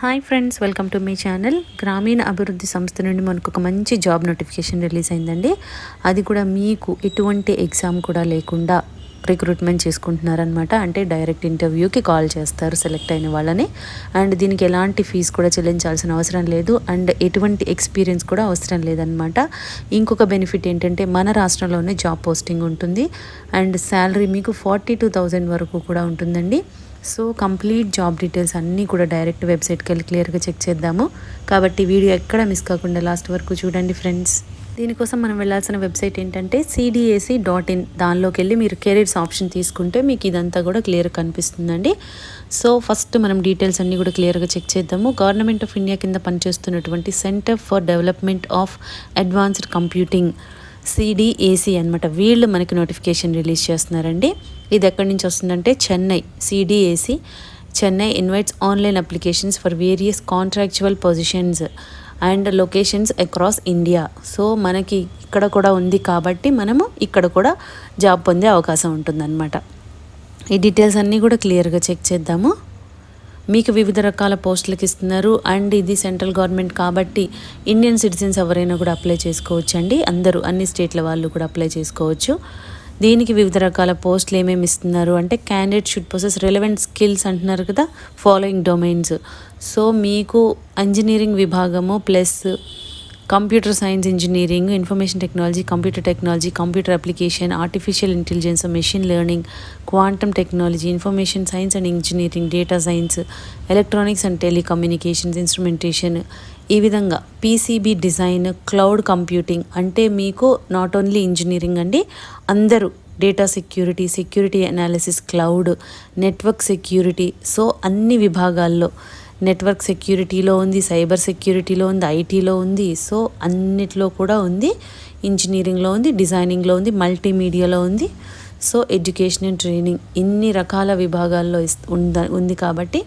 Hi friends welcome to మీ channel. గ్రామీణ అభివృద్ధి సంస్థ నుండి మనకు ఒక మంచి జాబ్ నోటిఫికేషన్ రిలీజ్ అయిందండి. అది కూడా మీకు ఎటువంటి ఎగ్జామ్ కూడా లేకుండా రిక్రూట్మెంట్ చేసుకుంటున్నారనమాట అంటే డైరెక్ట్ ఇంటర్వ్యూకి కాల్ చేస్తారు సెలెక్ట్ అయిన వాళ్ళని. అండ్ దీనికి ఎలాంటి ఫీజు కూడా చెల్లించాల్సిన అవసరం లేదు. అండ్ ఎటువంటి ఎక్స్పీరియన్స్ కూడా అవసరం లేదనమాట ఇంకొక బెనిఫిట్ ఏంటంటే మన రాష్ట్రంలోనే జాబ్ పోస్టింగ్ ఉంటుంది. అండ్ శాలరీ మీకు ఫార్టీ టూ థౌజండ్ వరకు కూడా ఉంటుందండి. సో కంప్లీట్ జాబ్ డీటెయిల్స్ అన్నీ కూడా డైరెక్ట్ వెబ్సైట్కి వెళ్ళి క్లియర్గా చెక్ చేద్దాము. కాబట్టి వీడియో ఎక్కడ మిస్ కాకుండా లాస్ట్ వరకు చూడండి ఫ్రెండ్స్. దీనికోసం మనం వెళ్ళాల్సిన వెబ్సైట్ ఏంటంటే సిడిఏసి డాట్ ఇన్ దానిలోకి వెళ్ళి మీరు కెరీర్స్ ఆప్షన్ తీసుకుంటే మీకు ఇదంతా కూడా క్లియర్ కనిపిస్తుందండి. సో ఫస్ట్ మనం డీటెయిల్స్ అన్నీ కూడా క్లియర్గా చెక్ చేద్దాము. గవర్నమెంట్ ఆఫ్ ఇండియా కింద పనిచేస్తున్నటువంటి centre for development of advanced computing. CDAC అనమాట వీళ్ళు మనకి నోటిఫికేషన్ రిలీజ్ చేస్తున్నారండి. ఇది ఎక్కడి నుంచి వస్తుందంటే Chennai CDAC Chennai invites online applications for various contractual positions and locations across India. So మనకి ఇక్కడ కూడా ఉంది కాబట్టి మనము ఇక్కడ కూడా జాబ్ పొందే అవకాశం ఉంటుందన్నమాట. ఈ డీటెయిల్స్ అన్నీ కూడా క్లియర్గా చెక్ చేద్దాము. మీకు వివిధ రకాల పోస్టులకు ఇస్తున్నారు. అండ్ ఇది సెంట్రల్ గవర్నమెంట్ కాబట్టి ఇండియన్ సిటిజన్స్ ఎవరైనా కూడా అప్లై చేసుకోవచ్చు అండి అందరూ అన్ని స్టేట్ల వాళ్ళు కూడా అప్లై చేసుకోవచ్చు. దీనికి వివిధ రకాల పోస్టులు ఏమేమి ఇస్తున్నారు అంటే candidate should process relevant skills అంటున్నారు కదా ఫాలోయింగ్ డొమైన్స్ సో మీకు ఇంజనీరింగ్ విభాగము plus computer science engineering information technology computer technology computer application artificial intelligence machine learning quantum technology information science and engineering data science electronics and telecommunications instrumentation. ఈ విధంగా PCB design cloud computing అంటే మీకు not only engineering అండి అందరూ data security security analysis cloud network security so అన్ని విభాగాల్లో network సెక్యూరిటీలో ఉంది cyber సెక్యూరిటీలో ఉంది ఐటీలో ఉంది. సో అన్నిట్లో కూడా ఉంది. ఇంజనీరింగ్లో ఉంది డిజైనింగ్లో ఉంది మల్టీమీడియాలో ఉంది. సో ఎడ్యుకేషన్ అండ్ ట్రైనింగ్ ఇన్ని రకాల విభాగాల్లో ఉంది కాబట్టి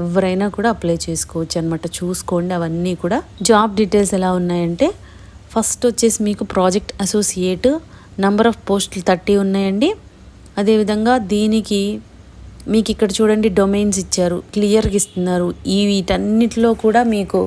ఎవరైనా కూడా అప్లై చేసుకోవచ్చు అనమాట చూసుకోండి అవన్నీ కూడా. జాబ్ డీటెయిల్స్ ఎలా ఉన్నాయంటే ఫస్ట్ వచ్చేసి మీకు ప్రాజెక్ట్ అసోసియేట్ నంబర్ ఆఫ్ పోస్టులు థర్టీ ఉన్నాయండి. అదేవిధంగా దీనికి మీకు ఇక్కడ చూడండి డొమైన్స్ ఇచ్చారు క్లియర్గా ఇస్తున్నారు. ఈ వీటన్నిటిలో కూడా మీకు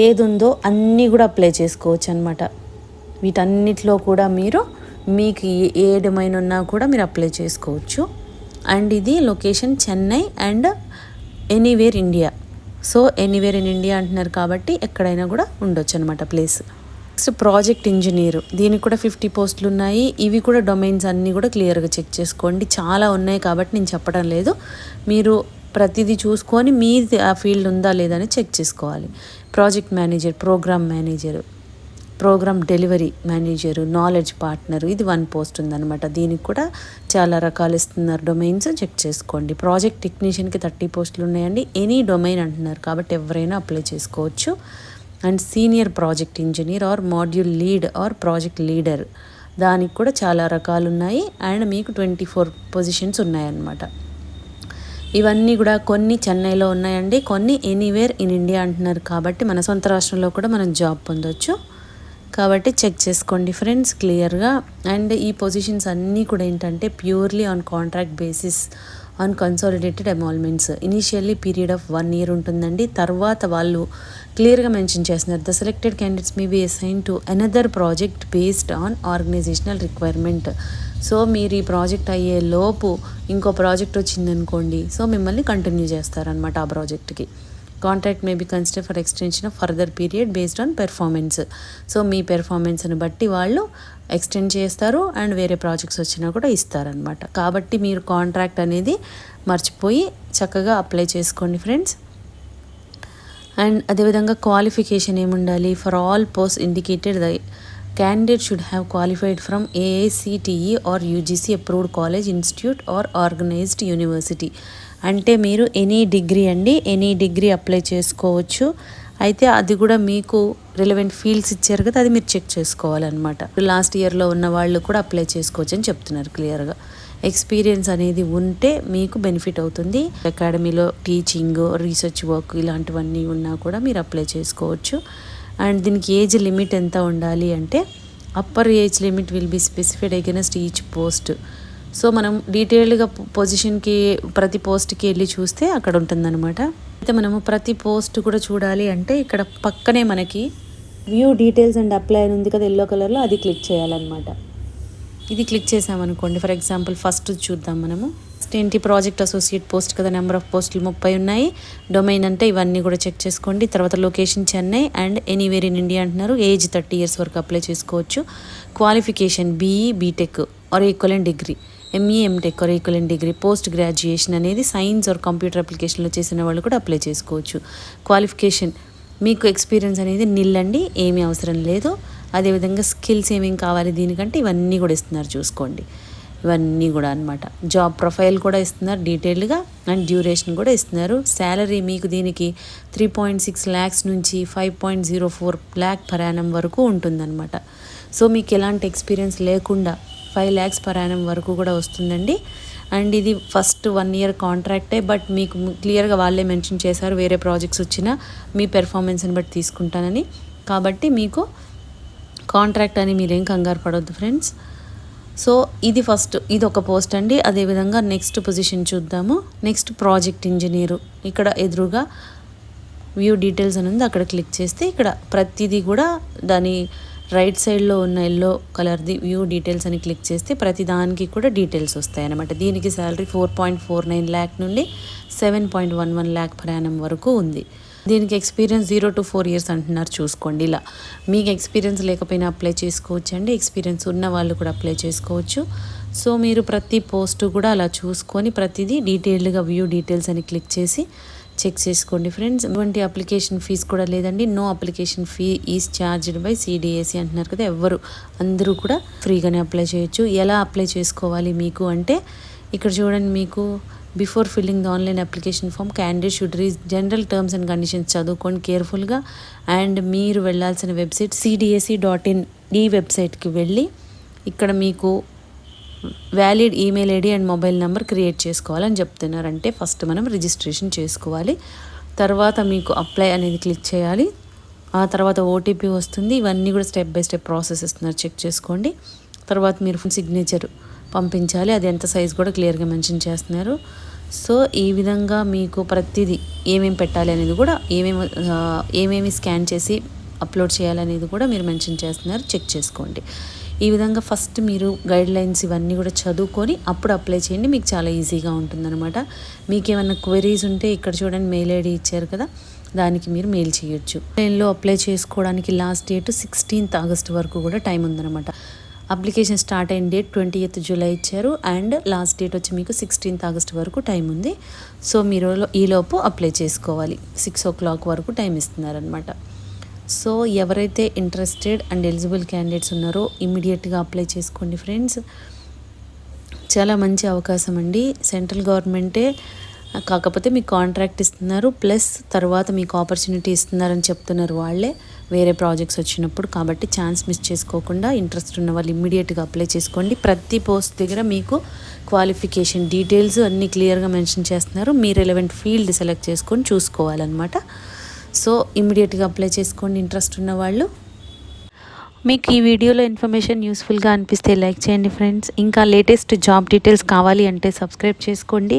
ఏది ఉందో అన్నీ కూడా అప్లై చేసుకోవచ్చు అనమాట వీటన్నిటిలో కూడా మీరు మీకు ఏ డొమైన్ ఉన్నా కూడా మీరు అప్లై చేసుకోవచ్చు. అండ్ ఇది location Chennai and anywhere India. So anywhere in India అంటున్నారు కాబట్టి ఎక్కడైనా కూడా ఉండొచ్చు అనమాట ప్లేస్. నెక్స్ట్ ప్రాజెక్ట్ ఇంజనీర్ దీనికి కూడా ఫిఫ్టీ పోస్టులు ఉన్నాయి. ఇవి కూడా డొమైన్స్ అన్నీ కూడా క్లియర్గా చెక్ చేసుకోండి. చాలా ఉన్నాయి కాబట్టి నేను చెప్పడం లేదు. మీరు ప్రతిదీ చూసుకొని మీది ఆ ఫీల్డ్ ఉందా లేదా అని చెక్ చేసుకోవాలి. Project manager program manager program delivery manager knowledge partner ఇది వన్ పోస్ట్ ఉందన్నమాట. దీనికి కూడా చాలా రకాలు ఇస్తున్నారు డొమైన్స్ చెక్ చేసుకోండి. ప్రాజెక్ట్ టెక్నీషియన్కి థర్టీ పోస్టులు ఉన్నాయండి. ఎనీ డొమైన్ అంటున్నారు కాబట్టి ఎవరైనా అప్లై చేసుకోవచ్చు. And senior project engineer or module lead or project leader. దానికి కూడా చాలా రకాలు ఉన్నాయి అండ్ మీకు ట్వంటీ ఫోర్ పొజిషన్స్ ఉన్నాయన్నమాట. ఇవన్నీ కూడా కొన్ని చెన్నైలో ఉన్నాయండి. కొన్ని ఎనీవేర్ ఇన్ ఇండియా అంటున్నారు కాబట్టి మన సొంత రాష్ట్రంలో కూడా మనం జాబ్ పొందొచ్చు. కాబట్టి చెక్ చేసుకోండి ఫ్రెండ్స్ క్లియర్గా. అండ్ ఈ పొజిషన్స్ అన్నీ కూడా ఏంటంటే purely on contract basis on consolidated emoluments. Initially period of one year ఉంటుందండి. తర్వాత వాళ్ళు క్లియర్గా మెన్షన్ చేస్తున్నారు. The selected candidates may be assign to another project based on organizational requirement so మీరు ఈ ప్రాజెక్ట్ అయ్యే లోపు ఇంకో ప్రాజెక్ట్ వచ్చిందనుకోండి సో మిమ్మల్ని కంటిన్యూ చేస్తారనమాట ఆ ప్రాజెక్ట్కి contract may be consider for extension of further period based on performance so మీ పెర్ఫార్మెన్స్ని బట్టి వాళ్ళు ఎక్స్టెండ్ చేస్తారు అండ్ వేరే ప్రాజెక్ట్స్ వచ్చినా కూడా ఇస్తారనమాట కాబట్టి మీరు కాంట్రాక్ట్ అనేది మర్చిపోయి చక్కగా అప్లై చేసుకోండి ఫ్రెండ్స్ అండ్ అదేవిధంగా క్వాలిఫికేషన్ ఏముండాలి? For all post indicated the candidate should have qualified from AICTE or UGC approved college institute or organized university అంటే మీరు ఎనీ డిగ్రీ అండి ఎనీ డిగ్రీ అప్లై చేసుకోవచ్చు. అయితే అది కూడా మీకు రిలవెంట్ ఫీల్డ్స్ ఇచ్చారు కదా అది మీరు చెక్ చేసుకోవాలన్నమాట. లాస్ట్ ఇయర్లో ఉన్న వాళ్ళు కూడా అప్లై చేసుకోవచ్చు అని చెప్తున్నారు క్లియర్గా ఎక్స్పీరియన్స్ అనేది ఉంటే మీకు బెనిఫిట్ అవుతుంది. అకాడమీలో టీచింగ్ రీసెర్చ్ వర్క్ ఇలాంటివన్నీ ఉన్నా కూడా మీరు అప్లై చేసుకోవచ్చు. అండ్ దీనికి ఏజ్ లిమిట్ ఎంత ఉండాలి అంటే upper age limit will be specified against each post. So మనం డీటెయిల్డ్గా పొజిషన్కి ప్రతి పోస్ట్కి వెళ్ళి చూస్తే అక్కడ ఉంటుందన్నమాట. అయితే మనము ప్రతి పోస్ట్ కూడా చూడాలి అంటే ఇక్కడ పక్కనే మనకి వ్యూ డీటెయిల్స్ అండ్ అప్లై అని ఉంది కదా ఎల్లో కలర్లో అది క్లిక్ చేయాలన్నమాట. ఇది క్లిక్ చేసామనుకోండి. ఫర్ ఎగ్జాంపుల్ ఫస్ట్ చూద్దాం మనము. ఫస్ట్ ఏంటి ప్రాజెక్ట్ అసోసియేట్ పోస్ట్ కదా నెంబర్ ఆఫ్ పోస్టులు ముప్పై ఉన్నాయి. డొమైన్ అంటే ఇవన్నీ కూడా చెక్ చేసుకోండి. తర్వాత location Chennai and anywhere in India అంటున్నారు. ఏజ్ థర్టీ ఇయర్స్ వరకు అప్లై చేసుకోవచ్చు. Qualification BE BTech or equivalent degree ME MTech or equivalent degree post graduation అనేది సైన్స్ ఆర్ కంప్యూటర్ అప్లికేషన్లో చేసిన వాళ్ళు కూడా అప్లై చేసుకోవచ్చు. క్వాలిఫికేషన్ మీకు ఎక్స్పీరియన్స్ అనేది నిల్లండి ఏమీ అవసరం లేదు. అదేవిధంగా స్కిల్స్ ఏమేమి కావాలి దీనికంటే ఇవన్నీ కూడా ఇస్తున్నారు చూసుకోండి. ఇవన్నీ కూడా అనమాట జాబ్ ప్రొఫైల్ కూడా ఇస్తున్నారు డీటెయిల్డ్గా అండ్ డ్యూరేషన్ కూడా ఇస్తున్నారు. శాలరీ మీకు దీనికి త్రీ పాయింట్ సిక్స్ ల్యాక్స్ నుంచి five point zero four lakh per వరకు ఉంటుందన్నమాట. సో మీకు ఎలాంటి ఎక్స్పీరియన్స్ లేకుండా ఫైవ్ ల్యాక్స్ పర్ వరకు కూడా వస్తుందండి. అండ్ ఇది ఫస్ట్ వన్ ఇయర్ కాంట్రాక్టే బట్ మీకు క్లియర్గా వాళ్ళే మెన్షన్ చేశారు వేరే ప్రాజెక్ట్స్ వచ్చినా మీ పెర్ఫార్మెన్స్ని బట్టి తీసుకుంటానని. కాబట్టి మీకు కాంట్రాక్ట్ అని మీరేం కంగారు పడవద్దు ఫ్రెండ్స్. సో ఇది ఫస్ట్ ఇది ఒక పోస్ట్ అండి. అదేవిధంగా నెక్స్ట్ పొజిషన్ చూద్దాము. Next project engineer. ఇక్కడ ఎదురుగా వ్యూ డీటెయిల్స్ అని ఉంది. అక్కడ క్లిక్ చేస్తే ఇక్కడ ప్రతిదీ కూడా దాని రైట్ సైడ్లో ఉన్న ఎల్లో కలర్ది వ్యూ డీటెయిల్స్ అని క్లిక్ చేస్తే ప్రతి దానికి కూడా డీటెయిల్స్ వస్తాయనమాట దీనికి salary four point four nine lakh నుండి seven point one one lakh ప్రయాణం వరకు ఉంది. దీనికి experience zero to four years అంటున్నారు చూసుకోండి ఇలా. మీకు ఎక్స్పీరియన్స్ లేకపోయినా అప్లై చేసుకోవచ్చు అండి. ఎక్స్పీరియన్స్ ఉన్న వాళ్ళు కూడా అప్లై చేసుకోవచ్చు. సో మీరు ప్రతి పోస్టు కూడా అలా చూసుకొని ప్రతిదీ డీటెయిల్డ్గా వ్యూ డీటెయిల్స్ అని క్లిక్ చేసి చెక్ చేసుకోండి ఫ్రెండ్స్. ఇటువంటి అప్లికేషన్ ఫీజు కూడా లేదండి. No application fee is charged by CDSC అంటున్నారు కదా ఎవ్వరు. అందరూ కూడా ఫ్రీగానే అప్లై చేయొచ్చు. ఎలా అప్లై చేసుకోవాలి మీకు అంటే ఇక్కడ చూడండి మీకు before filling the online application form candidate should read general terms and conditions చదువుకోండి కేర్ఫుల్గా అండ్ మీరు వెళ్ళాల్సిన వెబ్సైట్ సిడిఎస్సి డాట్ ఇన్ ఈ వెబ్సైట్కి వెళ్ళి ఇక్కడ మీకు valid email ID and mobile number create చేసుకోవాలని చెప్తున్నారంటే ఫస్ట్ మనం రిజిస్ట్రేషన్ చేసుకోవాలి. తర్వాత మీకు అప్లై అనేది క్లిక్ చేయాలి. ఆ తర్వాత ఓటీపీ వస్తుంది. ఇవన్నీ కూడా స్టెప్ బై స్టెప్ ప్రాసెస్ ఇస్తున్నారు చెక్ చేసుకోండి. తర్వాత మీరు సిగ్నేచర్ పంపించాలి. అది ఎంత సైజ్ కూడా క్లియర్గా మెన్షన్ చేస్తున్నారు. సో ఈ విధంగా మీకు ప్రతిదీ ఏమేమి పెట్టాలి అనేది కూడా ఏమేమి ఏమేమి స్కాన్ చేసి అప్లోడ్ చేయాలనేది కూడా మీరు మెన్షన్ చేస్తున్నారు. చెక్ చేసుకోండి. ఈ విధంగా ఫస్ట్ మీరు గైడ్ లైన్స్ ఇవన్నీ కూడా చదువుకొని అప్పుడు అప్లై చేయండి. మీకు చాలా ఈజీగా ఉంటుందన్నమాట. మీకు ఏమైనా క్వెరీస్ ఉంటే ఇక్కడ చూడండి మెయిల్ ఐడి ఇచ్చారు కదా దానికి మీరు మెయిల్ చేయొచ్చు. ఆన్లైన్లో అప్లై చేసుకోవడానికి లాస్ట్ డేట్ సిక్స్టీన్త్ ఆగస్ట్ వరకు కూడా టైం ఉందన్నమాట. అప్లికేషన్ స్టార్ట్ అయిన డేట్ ట్వంటీ ఎయిత్ జూలై ఇచ్చారు. అండ్ లాస్ట్ డేట్ వచ్చి మీకు సిక్స్టీన్త్ ఆగస్ట్ వరకు టైం ఉంది. సో మీరు ఈలోపు అప్లై చేసుకోవాలి. సిక్స్ ఓ క్లాక్ వరకు టైం ఇస్తున్నారనమాట సో ఎవరైతే ఇంట్రెస్టెడ్ అండ్ ఎలిజిబుల్ క్యాండిడేట్స్ ఉన్నారో ఇమ్మీడియట్గా అప్లై చేసుకోండి ఫ్రెండ్స్. చాలా మంచి అవకాశం అండి. సెంట్రల్ గవర్నమెంటే కాకపోతే మీకు కాంట్రాక్ట్ ఇస్తున్నారు. ప్లస్ తర్వాత మీకు ఆపర్చునిటీ ఇస్తున్నారని చెప్తున్నారు వాళ్ళే. వేరే ప్రాజెక్ట్స్ వచ్చినప్పుడు కాబట్టి ఛాన్స్ మిస్ చేసుకోకుండా ఇంట్రెస్ట్ ఉన్న వాళ్ళు ఇమ్మీడియట్గా అప్లై చేసుకోండి. ప్రతి పోస్ట్ దగ్గర మీకు క్వాలిఫికేషన్ డీటెయిల్స్ అన్నీ క్లియర్గా మెన్షన్ చేస్తున్నారు. మీ రిలవెంట్ ఫీల్డ్ సెలెక్ట్ చేసుకొని చూసుకోవాలన్నమాట. సో ఇమ్మీడియట్గా అప్లై చేసుకోండి ఇంట్రెస్ట్ ఉన్న వాళ్ళు. మీకు ఈ వీడియోలో ఇన్ఫర్మేషన్ యూస్ఫుల్గా అనిపిస్తే లైక్ చేయండి ఫ్రెండ్స్. ఇంకా లేటెస్ట్ జాబ్ డీటెయిల్స్ కావాలి అంటే సబ్స్క్రైబ్ చేసుకోండి.